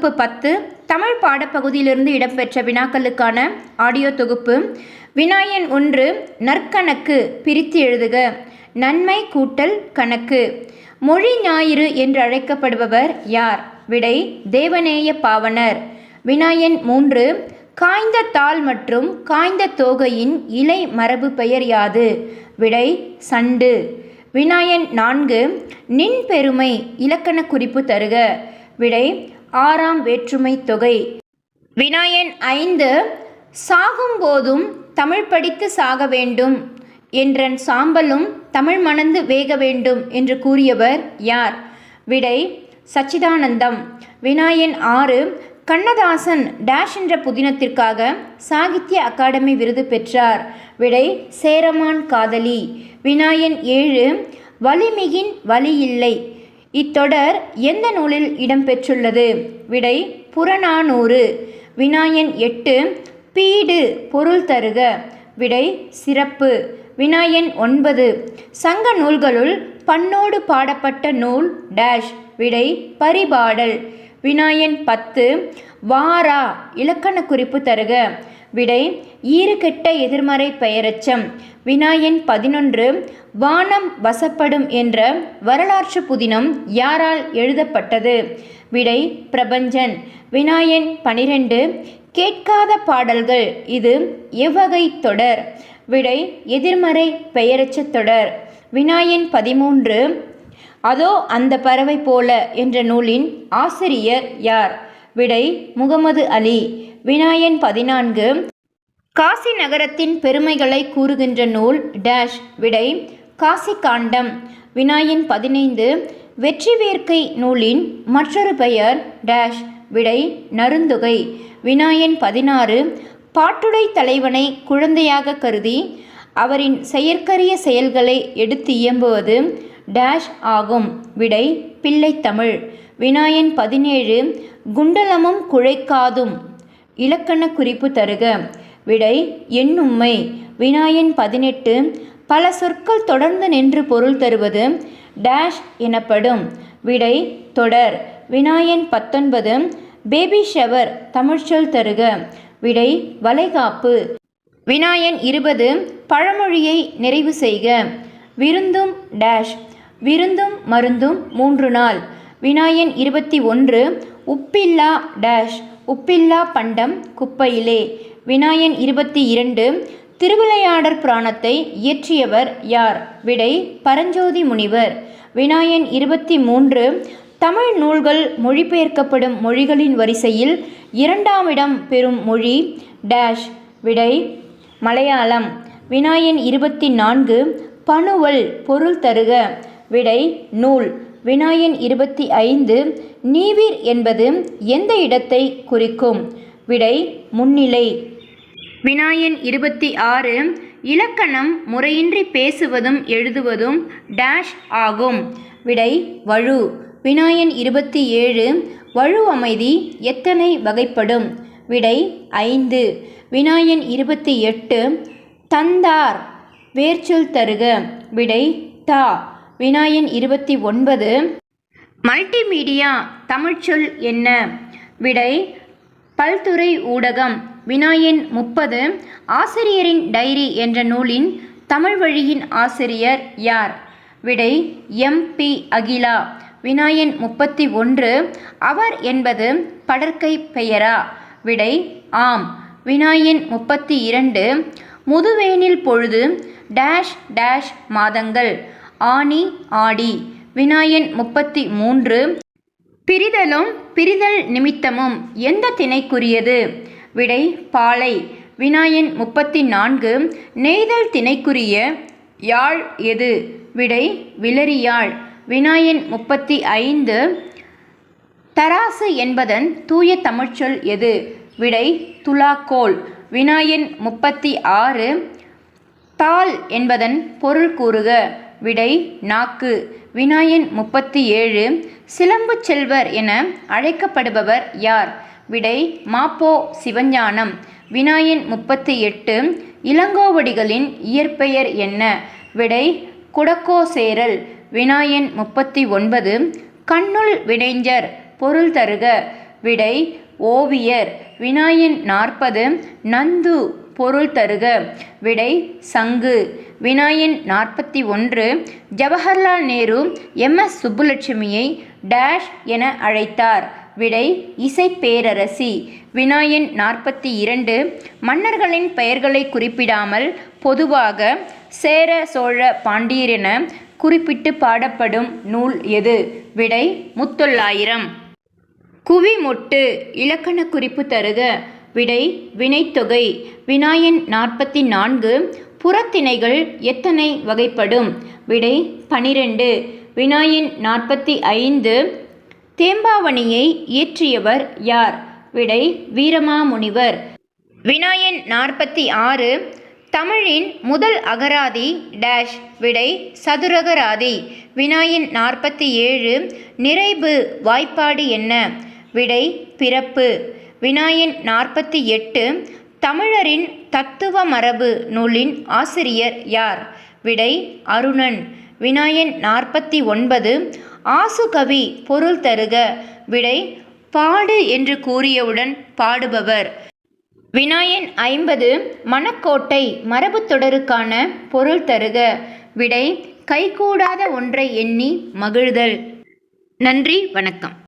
வகுப்பு பத்து தமிழ் பாடப்பகுதியிலிருந்து இடம்பெற்ற வினாக்களுக்கான ஆடியோ தொகுப்பு. வினாயன் ஒன்று நற்கணக்கு பிரித்து எழுதுக. நன்மை கூட்டல் கணக்கு. மொழி ஞாயிறு என்று அழைக்கப்படுபவர் யார்? விடை தேவநேய பாவனர். வினாயன் மூன்று காய்ந்த தாள் மற்றும் காய்ந்த தோகையின் இலை மரபு பெயர் யாது? விடை சண்டு. வினாயன் நான்கு நின் பெருமை இலக்கண குறிப்பு தருக. விடை ஆறாம் வேற்றுமை தொகை. வினாயன் ஐந்து சாகும்போதும் தமிழ் படித்து சாக வேண்டும். என்றன் சாம்பலும் தமிழ் மணந்து வேக வேண்டும் என்று கூறியவர் யார்? விடை சச்சிதானந்தம். வினாயன் ஆறு கண்ணதாசன் டேஷ் என்ற புதினத்திற்காக சாகித்ய அகாடமி விருது பெற்றார். விடை சேரமான் காதலி. வினாயன் ஏழு வலிமிகின் வலி இல்லை. இத்தொடர் எந்த நூலில் இடம்பெற்றுள்ளது? விடை புறநானூறு. வினாயன் எட்டு பீடு பொருள் தருக. விடை சிறப்பு. வினாயன் ஒன்பது. சங்க நூல்களுள் பண்ணோடு பாடப்பட்ட நூல் டேஷ். விடை பரிபாடல். வினாயன் பத்து வாரா இலக்கண குறிப்பு தருக. விடை ஈறுகெட்ட எதிர்மறை பெயரச்சம். வினாயன் பதினொன்று வானம் வசப்படும் என்ற வரலாற்று புதினம் யாரால் எழுதப்பட்டது? விடை பிரபஞ்சன். வினாயன் பனிரெண்டு கேட்காத பாடல்கள். இது எவ்வகை தொடர்? விடை எதிர்மறை பெயரச்ச தொடர். வினாயன் பதிமூன்று அதோ அந்த பறவை போல என்ற நூலின் ஆசிரியர் யார்? விடை முகமது அலி. வினாயன் பதினான்கு காசி நகரத்தின் பெருமைகளை கூறுகின்ற நூல் டேஷ் விடை காசி காண்டம் வினாயின் பதினைந்து வெற்றி வேர்க்கை நூலின் மற்றொரு பெயர் டேஷ் விடை நருந்துகை வினாயன் பதினாறு பாட்டுடை தலைவனை குழந்தையாக கருதி அவரின் செயற்கரிய செயல்களை எடுத்து இயம்புவது டேஷ் ஆகும். விடை பிள்ளைத்தமிழ் வினாயன் பதினேழு குண்டலமும் குழைக்காதும். இலக்கண குறிப்பு தருக. விடை எண்ணும்மை வினாயின் பதினெட்டு பல சொற்கள் தொடர்ந்து நின்று பொருள் தருவது டேஷ் எனப்படும். விடை தொடர் வினாயன் பத்தொன்பது பேபி ஷவர் தமிழ்ச்சொல் தருக விடை வளைகாப்பு வினாயன் இருபது பழமொழியை நிறைவு செய்க விருந்தும் டேஷ் விருந்தும் மருந்தும் மூன்று நாள். வினாயன் இருபத்தி ஒன்று உப்பில்லா டேஷ் உப்பில்லா பண்டம் குப்பையிலே. வினாயன் இருபத்தி இரண்டு திருவிளையாடற் புராணத்தை இயற்றியவர் யார்? விடை பரஞ்சோதி முனிவர். வினாயன் இருபத்தி மூன்று தமிழ் நூல்கள் மொழிபெயர்க்கப்படும் மொழிகளின் வரிசையில் இரண்டாம் இடம் பெறும் மொழி டேஷ். விடை மலையாளம். வினாயன் இருபத்தி நான்கு பணுவல் பொருள் தருக. விடை நூல். வினாயன் இருபத்தி ஐந்து நீவிர் என்பது எந்த இடத்தை குறிக்கும்? விடை முன்னிலை. வினாயன் இருபத்தி ஆறு இலக்கணம் முறையின்றி பேசுவதும் எழுதுவதும் டேஷ் ஆகும். விடை வழு. வினாயன் இருபத்தி ஏழு வழு அமைதி எத்தனை வகைப்படும்? விடை ஐந்து. வினாயன் இருபத்தி எட்டு தந்தார் வேர்ச்சொல் தருக. விடை தா. வினாயன் இருபத்தி ஒன்பது மல்டிமீடியா தமிழ்ச்சொல் என்ன? விடை பல்துறை ஊடகம். வினாயன் முப்பது ஆசிரியரின் டைரி என்ற நூலின் தமிழ் வழியின் ஆசிரியர் யார்? விடை எம். பி. அகிலா. வினாயன் முப்பத்தி ஒன்று அவர் என்பது படற்கை பெயரா? விடை ஆம். வினாயன் முப்பத்தி இரண்டு முதுவேனில் பொழுது டேஷ் டேஷ் மாதங்கள். ஆனி ஆடி. வினாயன் முப்பத்தி மூன்று பிரிதலும் பிரிதல் நிமித்தமும் எந்த திணைக்குரியது? விடை பாலை. வினாயன் முப்பத்தி நான்கு நெய்தல் திணைக்குரிய யாழ் எது? விடை விளரியாழ் வினாயன் முப்பத்தி ஐந்து தராசு என்பதன் தூய தமிழ்ச்சொல் எது? விடை துலாக்கோல். வினாயன் முப்பத்தி ஆறு தாள் என்பதன் பொருள் கூறுக. விடை நாக்கு. வினாயன் முப்பத்தி ஏழு சிலம்பு செல்வர் என அழைக்கப்படுபவர் யார்? விடை மாப்போ சிவஞானம். வினாயின் முப்பத்தி எட்டு இளங்கோவடிகளின் இயற்பெயர் என்ன? விடை குடக்கோ சேரல் வினாயின் முப்பத்தி ஒன்பது கண்ணுள் வினைஞர் பொருள் தருக. விடை ஓவியர். வினாயின் நாற்பது நந்து பொருள் தருக. விடை சங்கு. வினாயின் நாற்பத்தி ஒன்று ஜவஹர்லால் நேரு எம் எஸ் சுப்புலட்சுமியை டேஷ் என அழைத்தார். விடை இசைப்பேரரசி வினாயின் நாற்பத்தி இரண்டு. மன்னர்களின் பெயர்களை குறிப்பிடாமல் பொதுவாக சேர சோழ பாண்டியர் என குறிப்பிட்டு பாடப்படும் நூல் எது? விடை முத்தொள்ளாயிரம். குவிமொட்டு இலக்கண குறிப்பு தருக. விடை வினைத்தொகை. வினாயன் நாற்பத்தி நான்கு. புறத்திணைகள் எத்தனை வகைப்படும்? விடை பனிரெண்டு. வினாயின் நாற்பத்தி ஐந்து. தேம்பாவணியை இயற்றியவர் யார்? விடை வீரமாமுனிவர். வினாயன் நாற்பத்தி ஆறு தமிழின் முதல் அகராதி டேஷ். விடை சதுரகராதி. வினாயின் நாற்பத்தி ஏழு நிறைவு வாய்ப்பாடு என்ன? விடை பிறப்பு. வினாயின் நாற்பத்தி எட்டு தமிழரின் தத்துவ மரபு நூலின் ஆசிரியர் யார்? விடை அருணன். வினாயன் நாற்பத்தி ஒன்பது ஆசுகவி பொருள் தருக விடை பாடு என்று கூறியவுடன் பாடுபவர். வினாயன் ஐம்பது மணக்கோட்டை மரபு தொடருக்கான பொருள் தருக விடை கைகூடாத ஒன்றை எண்ணி மகிழ்தல். நன்றி வணக்கம்.